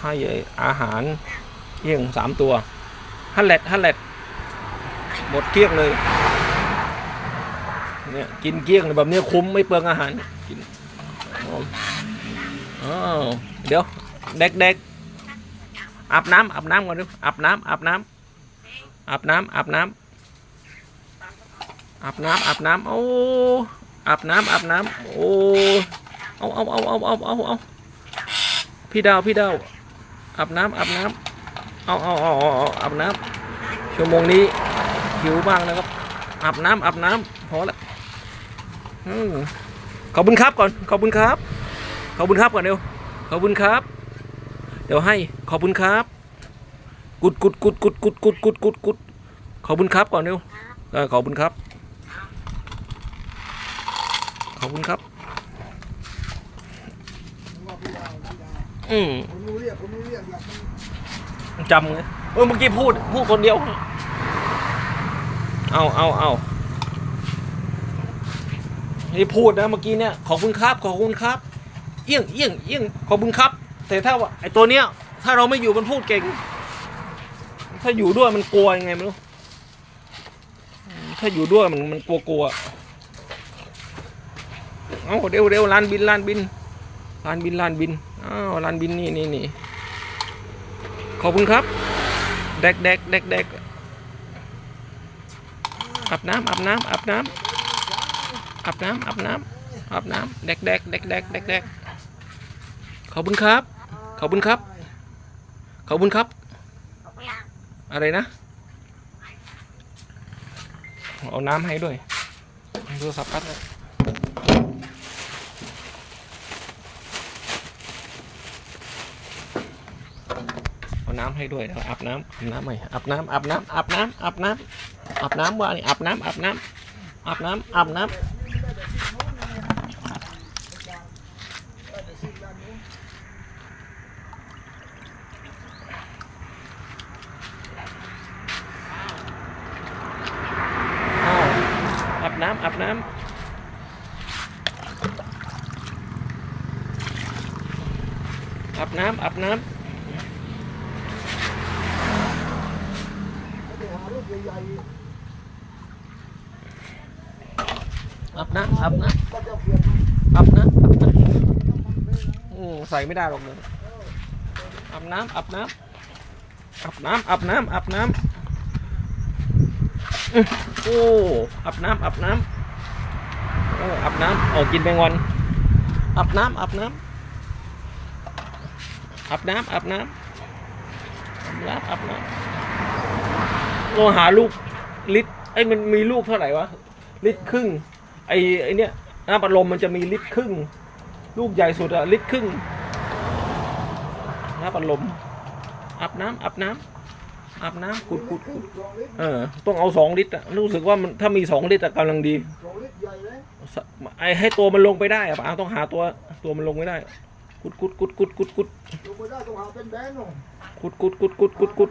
ให้อาหารเอี้ยงสามตัวฮันแลดฮันแลดหมดเกลี้ยงเลยเนี่ยกินเกลี้ยงแบบเนี้ยคุ้มไม่เปลืองอาหารกินอ้าวเดี๋ยวเด็กเด็กๆอาบน้ำอาบน้ำก่อนดูอาบน้ำอาบน้ำอาบน้ำอาบน้ำอาบน้ำอาบน้ำโอ้อาบน้ำอาบน้ำโอ้เอาเอาเอาเอาเอาเอาเอาพี่ดาวพี่ดาว อาบน้ำอาบน้ำเอาเอาเอาเอาเอาอาบน้ำชั่วโมงนี้หิวบ้างนะครับอาบน้ำอาบน้ำพอละอืมขอบคุณครับก่อน ขอบคุณครับ ขอบคุณครับก่อนเร็วขอบคุณครับ เดี๋ยวให้ขอบคุณครับ กุดกุดกุดกุดกุดกุดกุดกุดกุดขอบคุณครับก่อนเร็วเออขอบคุณครับ ขอบคุณครับ อืม ยกผมรู้เรียกหลักจำไงเออเมื่อกี้พูดพูดคนเดียว เอาเอาเอานี่พูดนะเมื่อกี้เนี่ยขอบคุณครับขอบคุณครับ เอี้ยงเอี้ยงเอี้ยงขอบคุณครับ แต่ถ้าว่าไอตัวเนี้ย ถ้าเราไม่อยู่มันพูดเก่ง ถ้าอยู่ด้วยมันกลัวยังไงไม่รู้ถ้าอยู่ด้วยมันมันกลัวกลัวเอาเร็วเร็วลานบินลานบินลานบินลานบินอ้าวลานบินนี่นี่นี่ ขอบคุณครับเด็กเด็กเด็กเด็กอาบน้ำอาบน้ำอาบน้ำอาบน้ำอาบน้ำอาบน้ำเด็กเด็กเด็กเด็กเด็กเด็กขอบคุณครับ ขอบคุณครับ ขอบคุณครับ อะไรนะ เอาน้ำให้ด้วยโทรศัพท์พัดเลย น้ำให้ด้วยเดี๋ยวอาบน้ำอาบน้ำใหม่อาบน้ำอาบน้ำอาบน้ำอาบน้ำอาบน้ำว่านี่อาบน้ำอาบน้ำอาบน้ำอาบน้ำอ้าอาบน้ำอาบน้ำอาบน้ำอาบน้ำ ไม่ได้หา ลูกใหญ่อาบน้ำอาบน้ๆก็จะเปลี่ยนำอาบน้ำอาบน้ำอืมใส่ไม่ได้หรอกเลยอาบน้ำอาบน้ำอาบน้ำอาบน้ำอาบน้ำอื้อโอ้อาบน้ำอาบน้ำโอ้อาบน้ำออกกินแมงวันอาบน้ำอาบน้ำอาบน้ำอาบน้ำอาบน้ำอาบน้ำ โอ้หาลูกลิตรไอ้มันมีลูกเท่าไหร่วะลิตรครึ่ง ไอ้ไอ้เนี่ยน้ำปัดลมมันจะมีลิตรครึ่ง ลูกใหญ่สุดอะลิตรครึ่งน้ำปัดลมอาบน้ำอาบน้ำอาบน้ำกุดกุดกุดเออต้องเอาสองลิตรอะรู้สึกว่ามันถ้ามีสองลิตรอะกำลังดีสองลิตรใหญ่เลยสไอให้ตัวมันลงไปได้อะปะต้องหาตัวตัวมันลงไม่ได้กุดกุดกุดกุดกุดกุดลงไปได้ต้องหาเป็นแบนหน่อยกุดกุดกุดกุดกุดกุด